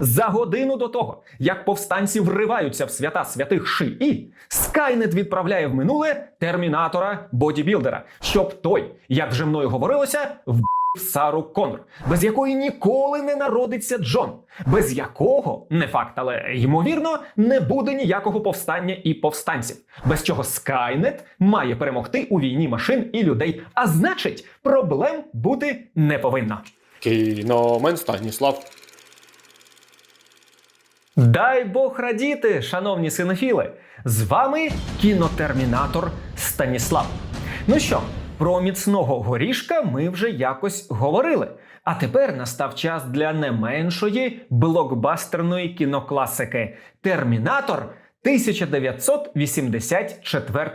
За годину до того, як повстанці вриваються в свята святих Шиї, Скайнет відправляє в минуле термінатора бодібілдера, щоб той, як вже мною говорилося, вбив Сару Коннор, без якої ніколи не народиться Джон, без якого не факт, але ймовірно, не буде ніякого повстання і повстанців, без чого Скайнет має перемогти у війні машин і людей. А значить, проблем бути не повинно. Кіномен Станіслав. Дай Бог радіти, шановні синофіли! З вами кінотермінатор Станіслав. Ну що, про міцного горішка ми вже якось говорили. А тепер настав час для не меншої блокбастерної кінокласики Термінатор 1984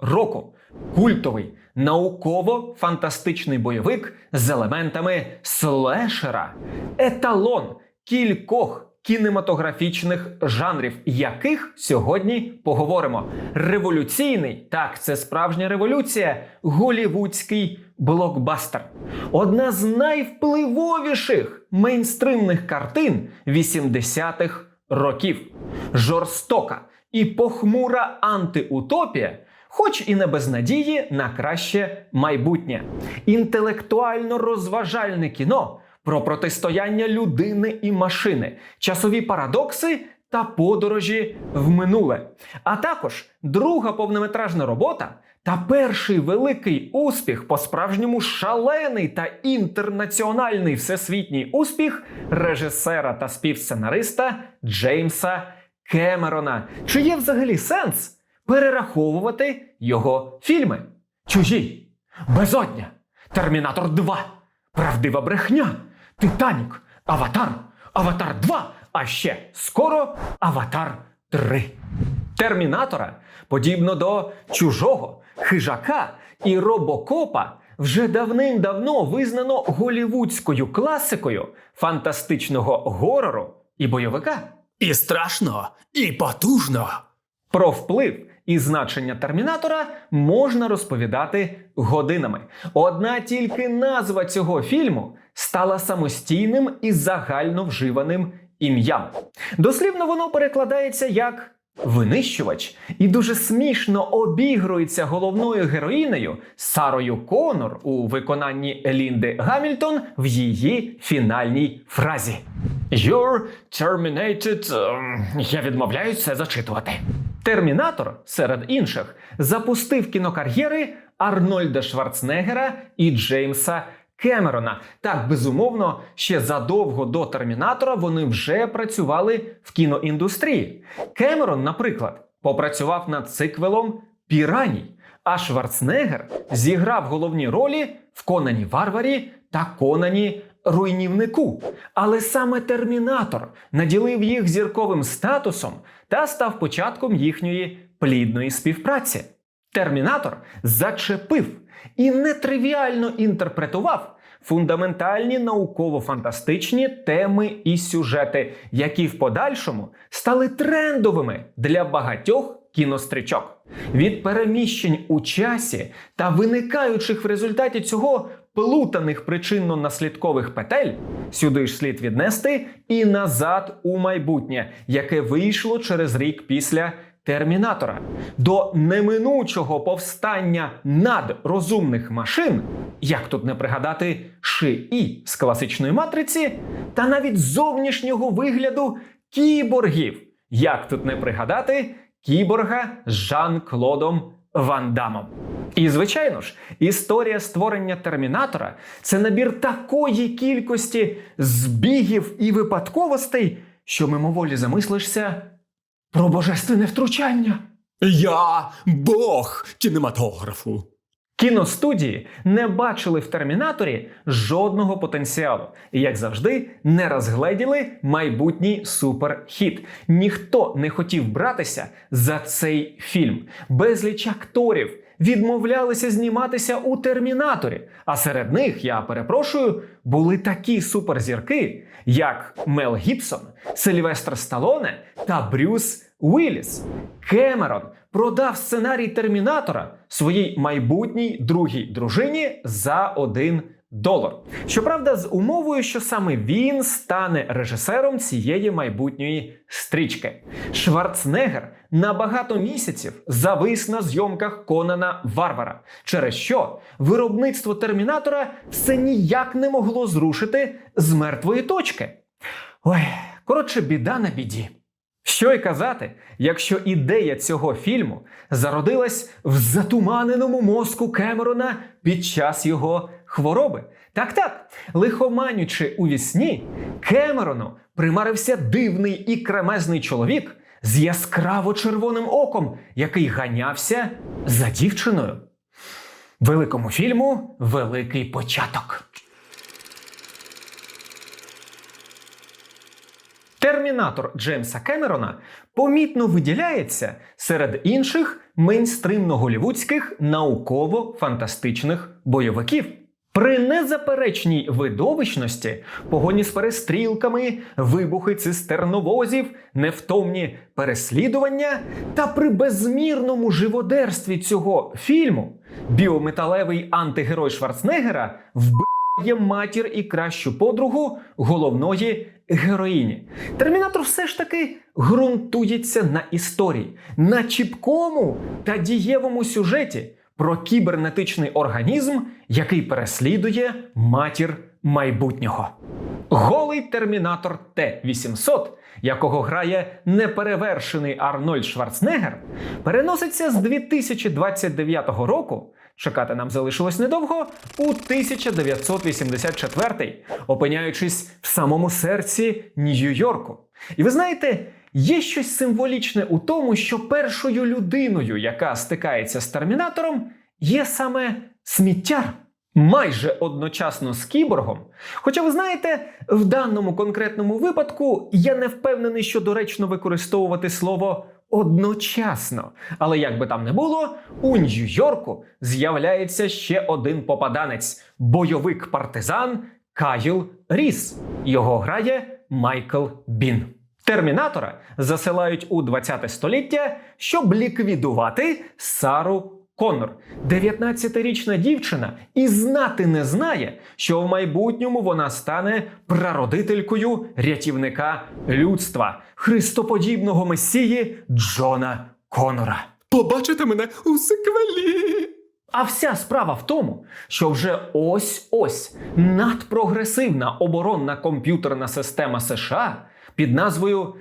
року. Культовий науково-фантастичний бойовик з елементами слешера, еталон кількох кінематографічних жанрів, яких сьогодні поговоримо. Революційний, так, це справжня революція, голівудський блокбастер. Одна з найвпливовіших мейнстримних картин 80-х років. Жорстока і похмура антиутопія. Хоч і не без надії на краще майбутнє, інтелектуально розважальне кіно про протистояння людини і машини, часові парадокси та подорожі в минуле. А також друга повнометражна робота та перший великий успіх, по-справжньому шалений та інтернаціональний всесвітній успіх режисера та співсценариста Джеймса Кемерона. Чи є взагалі сенс перераховувати його фільми? Чужі, Безодня, Термінатор 2, Правдива брехня, Титанік, Аватар, Аватар 2, а ще скоро Аватар 3. Термінатора, подібно до чужого, хижака і робокопа, вже давним-давно визнано голівудською класикою фантастичного горору і бойовика. І страшно, і потужно. Про вплив і значення термінатора можна розповідати годинами. Одна тільки назва цього фільму стала самостійним і загально вживаним ім'ям. Дослівно воно перекладається як винищувач і дуже смішно обігрується головною героїнею Сарою Конор у виконанні Лінди Гамільтон в її фінальній фразі. You're terminated... ем, Я відмовляюсь це зачитувати. Термінатор, серед інших, запустив кінокар'єри Арнольда Шварценеггера і Джеймса Кемерона. Так, безумовно, ще задовго до Термінатора вони вже працювали в кіноіндустрії. Кемерон, наприклад, попрацював над циквелом Піраній, а Шварценеггер зіграв головні ролі в Конані Варварі та Конані руйнівнику. Але саме Термінатор наділив їх зірковим статусом та став початком їхньої плідної співпраці. Термінатор зачепив і нетривіально інтерпретував фундаментальні науково-фантастичні теми і сюжети, які в подальшому стали трендовими для багатьох кінострічок. Від переміщень у часі та виникаючих в результаті цього плутаних причинно-наслідкових петель сюди ж слід віднести і назад у майбутнє, яке вийшло через рік після Термінатора до неминучого повстання надрозумних машин, як тут не пригадати Ши-І з класичної матриці, та навіть зовнішнього вигляду кіборгів, як тут не пригадати кіборга з Жан-Клодом Ван Дамом. І, звичайно ж, історія створення термінатора це набір такої кількості збігів і випадковостей, що мимоволі замислишся про божественне втручання. Я Бог кінематографу. Кіностудії не бачили в термінаторі жодного потенціалу, і, як завжди, не розгледіли майбутній суперхіт. Ніхто не хотів братися за цей фільм. Безліч акторів відмовлялися зніматися у термінаторі. А серед них, я перепрошую, були такі суперзірки, як Мел Гібсон, Сильвестр Сталоне та Брюс Уілліс. Кемерон продав сценарій Термінатора своїй майбутній другій дружині за один долар. Щоправда, з умовою, що саме він стане режисером цієї майбутньої стрічки. Шварценеггер на багато місяців завис на зйомках Конана Варвара, через що виробництво термінатора все ніяк не могло зрушити з мертвої точки. Ой, коротше, біда на біді. Що й казати, якщо ідея цього фільму зародилась в затуманеному мозку Кемерона під час його хвороби. Так так, лихоманючи у вісні, Кемерону примарився дивний і кремезний чоловік з яскраво червоним оком, який ганявся за дівчиною. Великому фільму великий початок. Термінатор Джеймса Кемерона помітно виділяється серед інших мейнстримно-голівудських науково-фантастичних бойовиків. При незаперечній видовищності, погоні з перестрілками, вибухи цистерновозів, невтомні переслідування та при безмірному живодерстві цього фільму біометалевий антигерой Шварценеггера вбиває матір і кращу подругу головної героїні. Термінатор все ж таки ґрунтується на історії, на чіпкому та дієвому сюжеті про кібернетичний організм, який переслідує матір майбутнього. Голий термінатор Т-800, якого грає неперевершений Арнольд Шварценеггер, переноситься з 2029 року. Чекати нам залишилось недовго у 1984, опиняючись в самому серці Нью-Йорку. І ви знаєте, є щось символічне у тому, що першою людиною, яка стикається з термінатором, є саме сміттяр. Майже одночасно з кіборгом. Хоча ви знаєте, в даному конкретному випадку я не впевнений, що доречно використовувати слово одночасно. Але як би там не було, у Нью-Йорку з'являється ще один попаданець бойовик партизан Кайл Ріс. Його грає Майкл Бін. Термінатора засилають у 20 століття, щоб ліквідувати Сару Коннор. 19-річна дівчина і знати не знає, що в майбутньому вона стане прародителькою рятівника людства, христоподібного месії Джона Конора. Побачите мене у сиквелі. А вся справа в тому, що вже ось-ось надпрогресивна оборонна комп'ютерна система США під назвою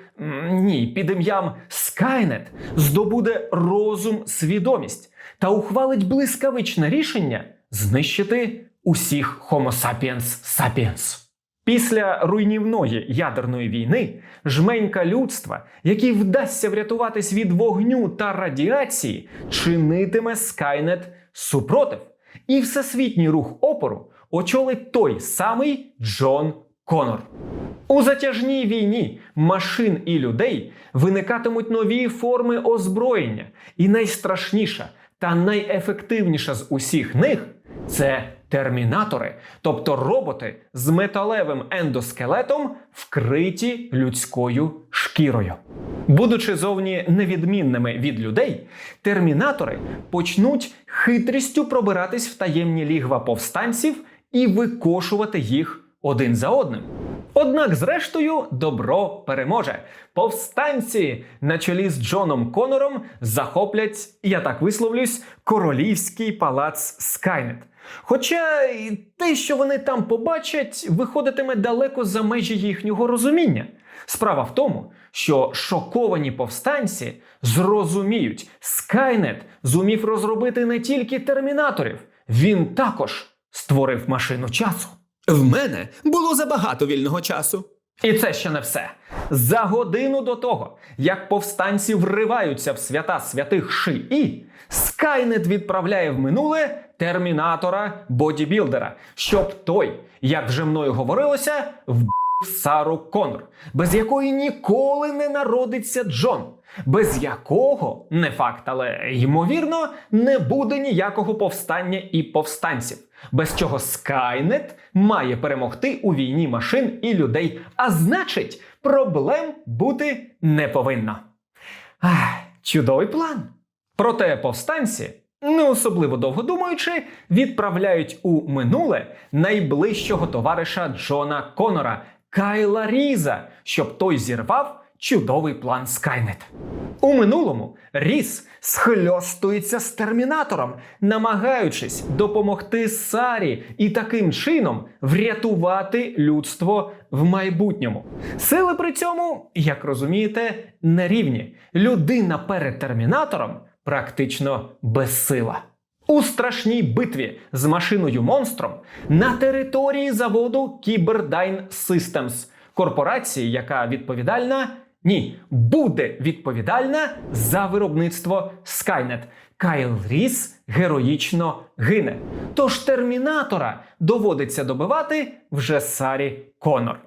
ні, під ім'ям Skynet здобуде розум, свідомість та ухвалить блискавичне рішення знищити усіх Homo sapiens sapiens. Після руйнівної ядерної війни жменька людства, якій вдасться врятуватись від вогню та радіації, чинитиме Скайнет супротив. І всесвітній рух опору очолить той самий Джон Конор. У затяжній війні машин і людей виникатимуть нові форми озброєння, і найстрашніша та найефективніша з усіх них це термінатори, тобто роботи з металевим ендоскелетом, вкриті людською шкірою. Будучи зовні невідмінними від людей, термінатори почнуть хитрістю пробиратись в таємні лігва повстанців і викошувати їх один за одним. Однак, зрештою, добро переможе. Повстанці на чолі з Джоном Конором захоплять, я так висловлюсь, королівський палац Скайнет. Хоча те, що вони там побачать, виходитиме далеко за межі їхнього розуміння. Справа в тому, що шоковані повстанці зрозуміють, Скайнет зумів розробити не тільки термінаторів, він також створив машину часу. В мене було забагато вільного часу. І це ще не все. За годину до того, як повстанці вриваються в свята святих Шиї, Скайнет відправляє в минуле термінатора бодібілдера, щоб той, як вже мною говорилося, вбив Сару Конор, без якої ніколи не народиться Джон, без якого, не факт, але ймовірно, не буде ніякого повстання і повстанців, без чого Скайнет має перемогти у війні машин і людей, а значить, проблем бути не повинно. Ах, чудовий план. Проте повстанці не особливо довго думаючи, відправляють у минуле найближчого товариша Джона Конора Кайла Різа, щоб той зірвав чудовий план Скайнет. У минулому Ріс схльостується з термінатором, намагаючись допомогти Сарі і таким чином врятувати людство в майбутньому. Сили при цьому, як розумієте, нерівні. Людина перед термінатором практично безсила. У страшній битві з машиною монстром на території заводу Cyberdyne Systems, корпорації, яка відповідальна ні, буде відповідальна за виробництво Skynet. Кайл Ріс героїчно гине. Тож термінатора доводиться добивати вже Сарі Конор.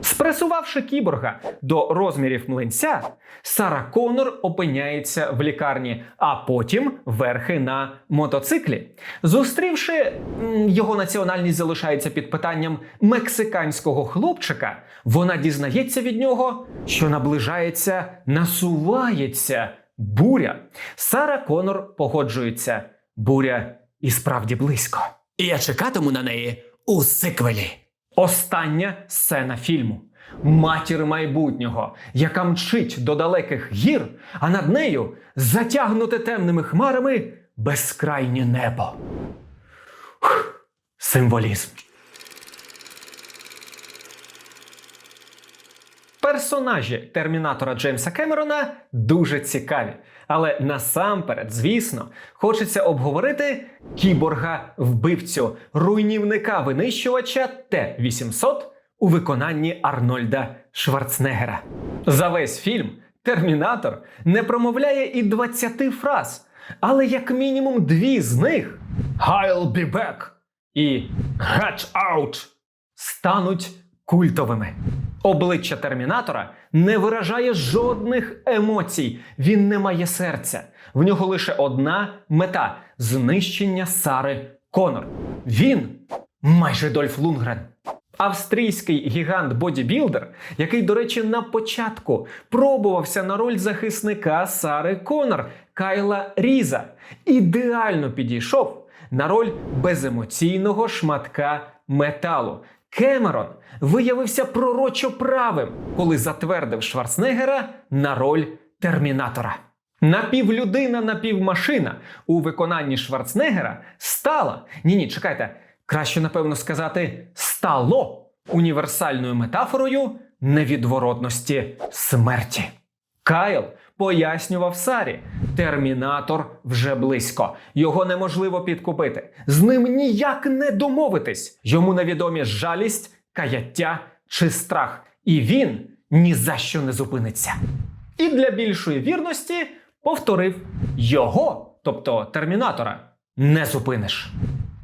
Спресувавши кіборга до розмірів млинця, Сара Конор опиняється в лікарні, а потім верхи на мотоциклі. Зустрівши його національність залишається під питанням мексиканського хлопчика, вона дізнається від нього, що наближається, насувається буря. Сара Конор погоджується. Буря і справді близько. І я чекатиму на неї у сиквелі. Остання сцена фільму. Матір майбутнього, яка мчить до далеких гір, а над нею затягнуте темними хмарами безкрайнє небо. Ух, Символізм. Персонажі термінатора Джеймса Кемерона дуже цікаві. Але насамперед, звісно, хочеться обговорити кіборга вбивцю, руйнівника винищувача Т-800 у виконанні Арнольда Шварценеггера. За весь фільм Термінатор не промовляє і 20 фраз, але як мінімум дві з них I'll be back і Hatch out стануть культовими. Обличчя термінатора не виражає жодних емоцій. Він не має серця. В нього лише одна мета знищення Сари Конор. Він майже Дольф Лунгрен. Австрійський гігант бодібілдер, який, до речі, на початку пробувався на роль захисника Сари Конор Кайла Різа, ідеально підійшов на роль беземоційного шматка металу. Кемерон виявився пророчо правим, коли затвердив Шварценеггера на роль термінатора. Напівлюдина, напівмашина у виконанні Шварценеггера стала ні, ні, чекайте, краще напевно сказати, стало універсальною метафорою невідворотності смерті. Кайл пояснював Сарі: термінатор вже близько. Його неможливо підкупити. З ним ніяк не домовитись. Йому невідомі жалість, каяття чи страх. І він ні за що не зупиниться. І для більшої вірності повторив його, тобто термінатора, не зупиниш.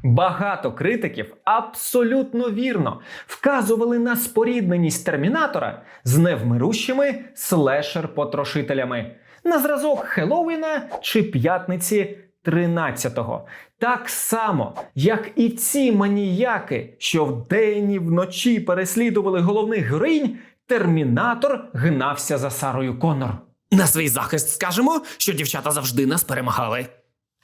Багато критиків абсолютно вірно вказували на спорідненість термінатора з невмирущими слешер-потрошителями на зразок Хеллоуіна чи п'ятниці 13-го. Так само, як і ці маніяки, що вдень і вночі переслідували головних героїнь, термінатор гнався за Сарою Коннор. На свій захист скажемо, що дівчата завжди нас перемагали.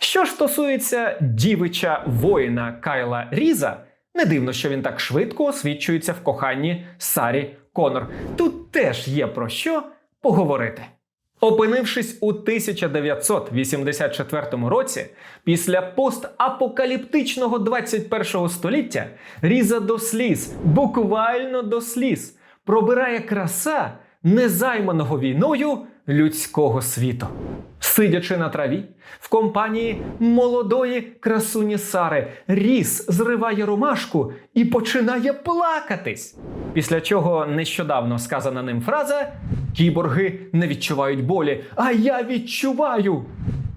Що стосується дівича воїна Кайла Різа, не дивно, що він так швидко освічується в коханні Сарі Конор. Тут теж є про що поговорити. Опинившись у 1984 році, після постапокаліптичного 21 століття, Різа до сліз, буквально до сліз, пробирає краса незайманого війною людського світу. Сидячи на траві, в компанії молодої красуні Сари, Ріс зриває ромашку і починає плакатись. Після чого нещодавно сказана ним фраза Кіборги не відчувають болі, а я відчуваю.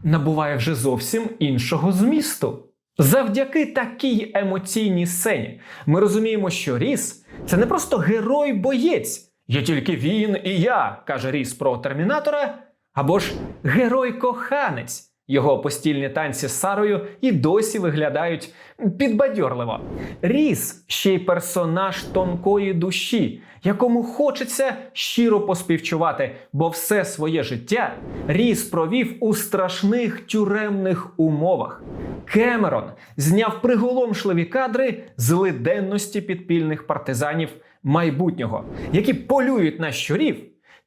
Набуває вже зовсім іншого змісту. Завдяки такій емоційній сцені ми розуміємо, що Ріс це не просто герой-боєць. Є тільки він і я, каже Ріс про термінатора, або ж герой-коханець, Його постільні танці з Сарою і досі виглядають підбадьорливо. Ріс ще й персонаж тонкої душі, якому хочеться щиро поспівчувати, бо все своє життя Ріс провів у страшних тюремних умовах. Кемерон зняв приголомшливі кадри з лиденності підпільних партизанів майбутнього, які полюють на щурів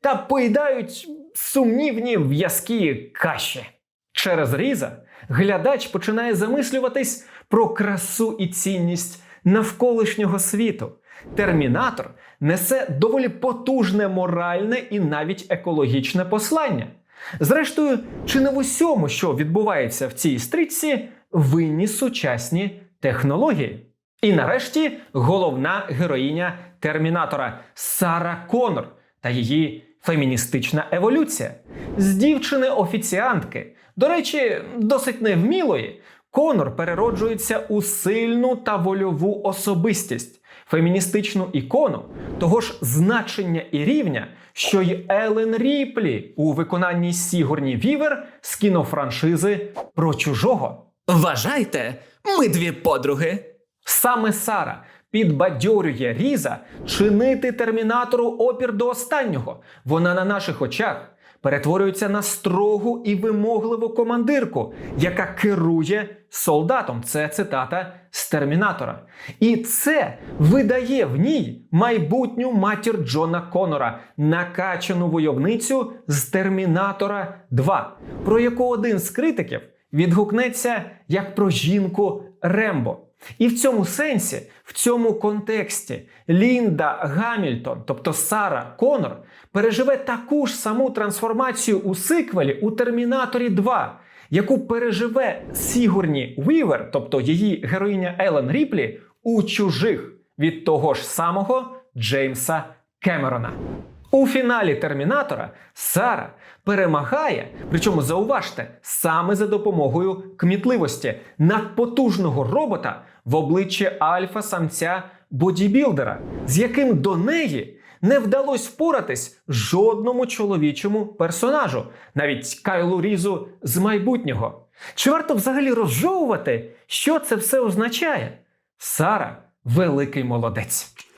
та поїдають сумнівні в'язкі каші. Через різа глядач починає замислюватись про красу і цінність навколишнього світу. Термінатор несе доволі потужне моральне і навіть екологічне послання. Зрештою, чи не в усьому, що відбувається в цій стрічці, винні сучасні технології. І нарешті головна героїня Термінатора Сара Конор та її феміністична еволюція. З дівчини-офіціантки, до речі, досить невмілої, Конор перероджується у сильну та вольову особистість, феміністичну ікону того ж значення і рівня, що й Елен Ріплі у виконанні Сігурні Вівер з кінофраншизи про чужого. Вважайте, ми дві подруги. Саме Сара підбадьорює Різа чинити термінатору опір до останнього. Вона на наших очах перетворюється на строгу і вимогливу командирку, яка керує солдатом. Це цитата з термінатора. І це видає в ній майбутню матір Джона Конора, накачану войовницю з Термінатора 2, про яку один з критиків відгукнеться як про жінку Рембо. І в цьому сенсі, в цьому контексті, Лінда Гамільтон, тобто Сара Конор, переживе таку ж саму трансформацію у сиквелі у Термінаторі 2, яку переживе Сігурні Вівер, тобто її героїня Елен Ріплі, у чужих від того ж самого Джеймса Кемерона. У фіналі Термінатора Сара перемагає, причому зауважте, саме за допомогою кмітливості надпотужного робота в обличчі альфа-самця бодібілдера, з яким до неї не вдалося впоратись жодному чоловічому персонажу, навіть Кайлу Різу з майбутнього. Чи варто взагалі розжовувати, що це все означає? Сара великий молодець.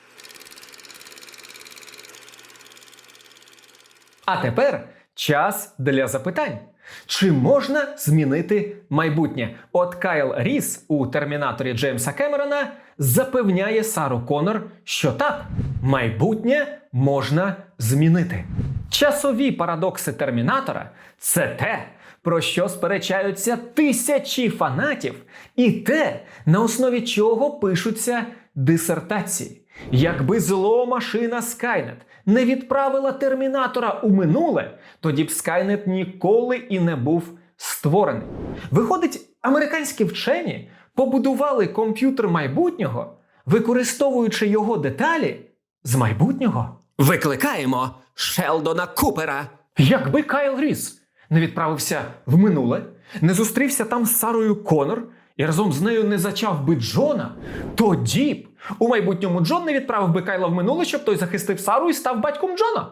А тепер час для запитань. Чи можна змінити майбутнє? От Кайл Ріс у термінаторі Джеймса Кемерона запевняє Сару Конор, що так, майбутнє можна змінити. Часові парадокси термінатора це те, про що сперечаються тисячі фанатів, і те, на основі чого пишуться дисертації. Якби зло машина Скайнет не відправила термінатора у минуле, тоді б Скайнет ніколи і не був створений. Виходить, американські вчені побудували комп'ютер майбутнього, використовуючи його деталі з майбутнього. Викликаємо Шелдона Купера. Якби Кайл Ріс не відправився в минуле, не зустрівся там з Сарою Конор і разом з нею не зачав би Джона, тоді б у майбутньому Джон не відправив би Кайла в минуле, щоб той захистив Сару і став батьком Джона.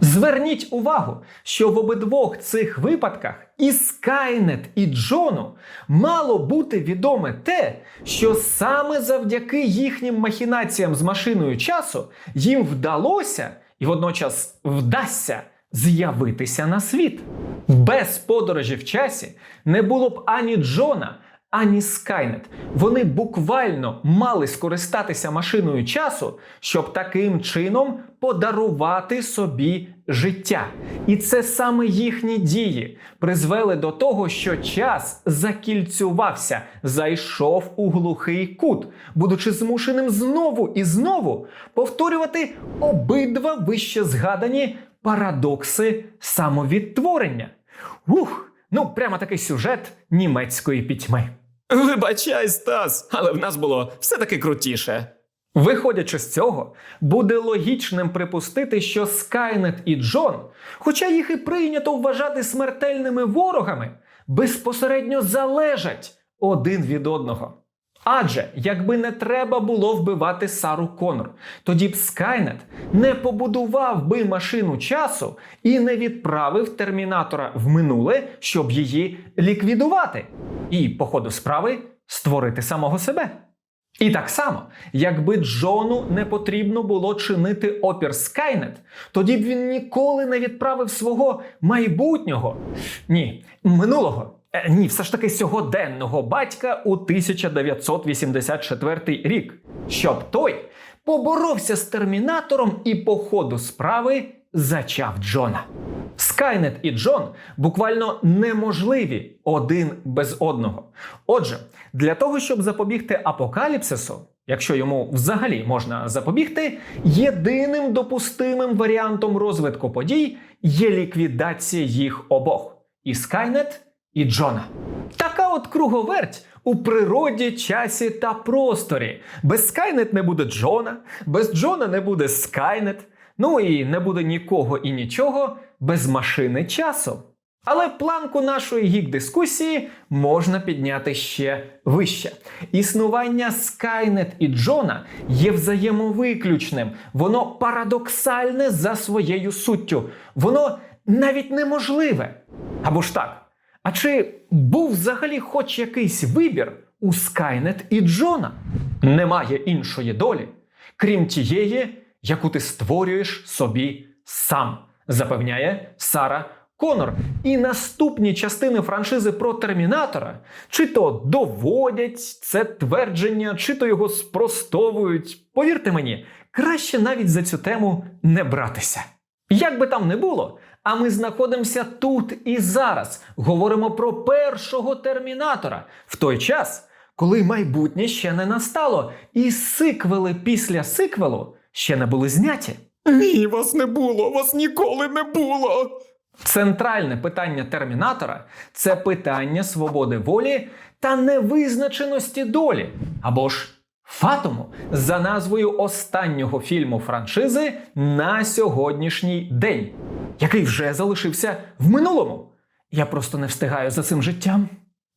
Зверніть увагу, що в обидвох цих випадках і Скайнет, і Джону мало бути відоме те, що саме завдяки їхнім махінаціям з машиною часу їм вдалося і водночас вдасться з'явитися на світ. Без подорожі в часі не було б ані Джона, ані Скайнет. Вони буквально мали скористатися машиною часу, щоб таким чином подарувати собі життя. І це саме їхні дії призвели до того, що час закільцювався, зайшов у глухий кут, будучи змушеним знову і знову повторювати обидва вище згадані парадокси самовідтворення. Ух, ну прямо такий сюжет німецької пітьми. Вибачай, Стас, але в нас було все таки крутіше. Виходячи з цього, буде логічним припустити, що Скайнет і Джон, хоча їх і прийнято вважати смертельними ворогами, безпосередньо залежать один від одного. Адже якби не треба було вбивати Сару Конор, тоді б Скайнет не побудував би машину часу і не відправив термінатора в минуле, щоб її ліквідувати, і, по ходу справи, створити самого себе. І так само, якби Джону не потрібно було чинити опір Скайнет, тоді б він ніколи не відправив свого майбутнього, ні, минулого. Е, Ні, все ж таки сьогоденного батька у 1984 рік, щоб той поборовся з термінатором і по ходу справи зачав Джона. Скайнет і Джон буквально неможливі один без одного. Отже, для того, щоб запобігти апокаліпсису, якщо йому взагалі можна запобігти, єдиним допустимим варіантом розвитку подій є ліквідація їх обох і Скайнет, і Джона. Така от круговерть у природі, часі та просторі. Без Скайнет не буде Джона, без Джона не буде Скайнет. Ну і не буде нікого і нічого без машини часу. Але планку нашої гік-дискусії можна підняти ще вище. Існування Скайнет і Джона є взаємовиключним, воно парадоксальне за своєю суттю, воно навіть неможливе. Або ж так. А чи був взагалі хоч якийсь вибір у Скайнет і Джона? Немає іншої долі, крім тієї, яку ти створюєш собі сам, запевняє Сара Конор. І наступні частини франшизи про Термінатора чи то доводять це твердження, чи то його спростовують. Повірте мені, краще навіть за цю тему не братися. Як би там не було, а ми знаходимося тут і зараз. Говоримо про першого термінатора в той час, коли майбутнє ще не настало, і сиквели після сиквелу ще не були зняті. Ні, вас не було, вас ніколи не було. Центральне питання термінатора це питання свободи волі та невизначеності долі, або ж фатуму за назвою останнього фільму франшизи на сьогоднішній день, який вже залишився в минулому. Я просто не встигаю за цим життям.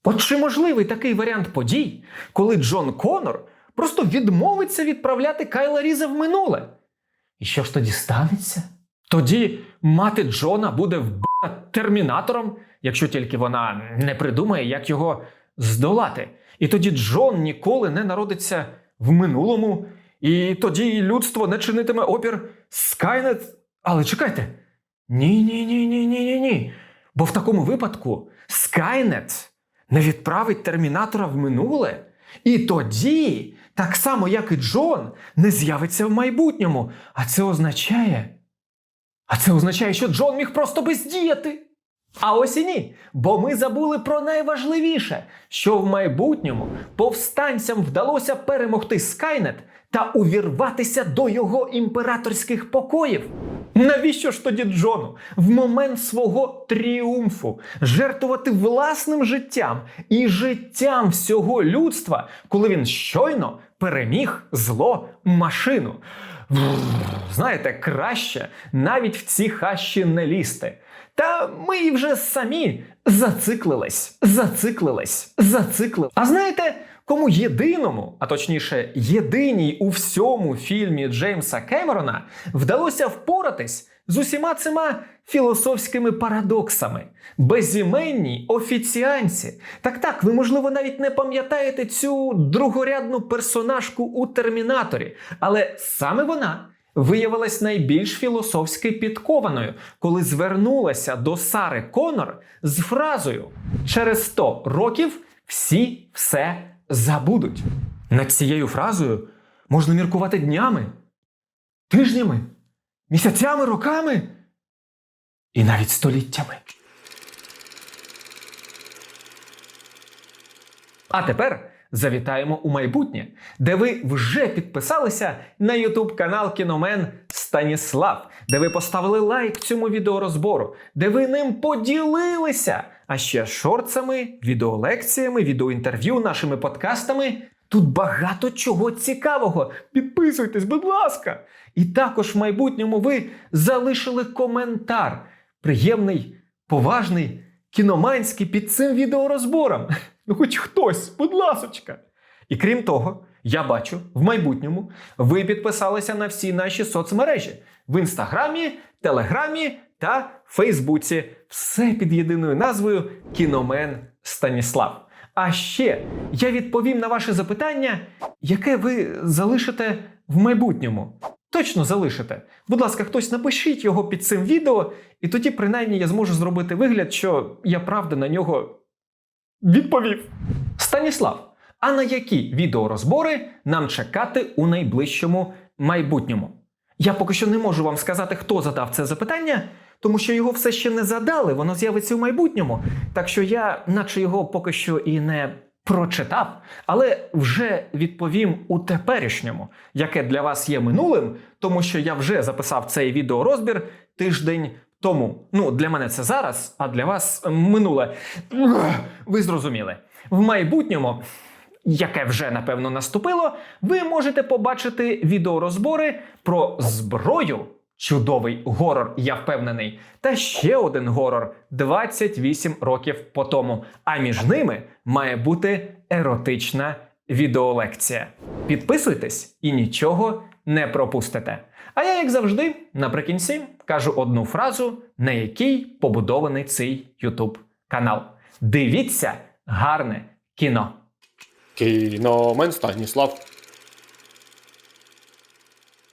От чи можливий такий варіант подій, коли Джон Конор просто відмовиться відправляти Кайла Різа в минуле? І що ж тоді станеться? Тоді мати Джона буде вбита термінатором, якщо тільки вона не придумає, як його здолати. І тоді Джон ніколи не народиться в минулому, і тоді людство не чинитиме опір Скайнет. Але чекайте. Ні, ні, ні, ні, ні, ні, ні. Бо в такому випадку Скайнет не відправить термінатора в минуле. І тоді, так само як і Джон, не з'явиться в майбутньому. А це означає. А це означає, що Джон міг просто бездіяти. А ось і ні, бо ми забули про найважливіше, що в майбутньому повстанцям вдалося перемогти Скайнет та увірватися до його імператорських покоїв. Навіщо ж тоді Джону в момент свого тріумфу жертвувати власним життям і життям всього людства, коли він щойно переміг зло машину? Знаєте, краще навіть в ці хащі не лізти. Та ми і вже самі зациклились, зациклились, зациклились. А знаєте, кому єдиному, а точніше, єдиній у всьому фільмі Джеймса Кемерона вдалося впоратись з усіма цими філософськими парадоксами, безіменній офіціанці. Так так, ви, можливо, навіть не пам'ятаєте цю другорядну персонажку у Термінаторі, але саме вона виявилась найбільш філософськи підкованою, коли звернулася до Сари Конор з фразою: через 100 років всі все забудуть. Над цією фразою можна міркувати днями, тижнями, місяцями, роками і навіть століттями. А тепер завітаємо у майбутнє, де ви вже підписалися на YouTube канал Кіномен Станіслав, де ви поставили лайк цьому відеорозбору, де ви ним поділилися, а ще шорцами, відеолекціями, відеоінтерв'ю, нашими подкастами. Тут багато чого цікавого. Підписуйтесь, будь ласка! І також в майбутньому ви залишили коментар. Приємний, поважний, кіноманський під цим відеорозбором. Ну, хоч хтось, будь ласочка. І крім того, я бачу, в майбутньому ви підписалися на всі наші соцмережі в інстаграмі, телеграмі та Фейсбуці. Все під єдиною назвою Кіномен Станіслав. А ще я відповім на ваше запитання, яке ви залишите в майбутньому. Точно залишите. Будь ласка, хтось напишіть його під цим відео, і тоді принаймні я зможу зробити вигляд, що я правда на нього відповів. Станіслав, а на які відеорозбори нам чекати у найближчому майбутньому? Я поки що не можу вам сказати, хто задав це запитання, тому що його все ще не задали, воно з'явиться в майбутньому. Так що я, наче його поки що і не прочитав, але вже відповім у теперішньому, яке для вас є минулим, тому що я вже записав цей відеорозбір тиждень тому. Ну, для мене це зараз, а для вас минуле. Ви зрозуміли. В майбутньому яке вже напевно наступило, ви можете побачити відеорозбори про зброю. Чудовий горор, я впевнений, та ще один горор 28 років по тому. А між ними має бути еротична відеолекція. Підписуйтесь і нічого не пропустите. А я, як завжди, наприкінці кажу одну фразу, на якій побудований цей YouTube канал. Дивіться гарне кіно! Кіномен Станіслав.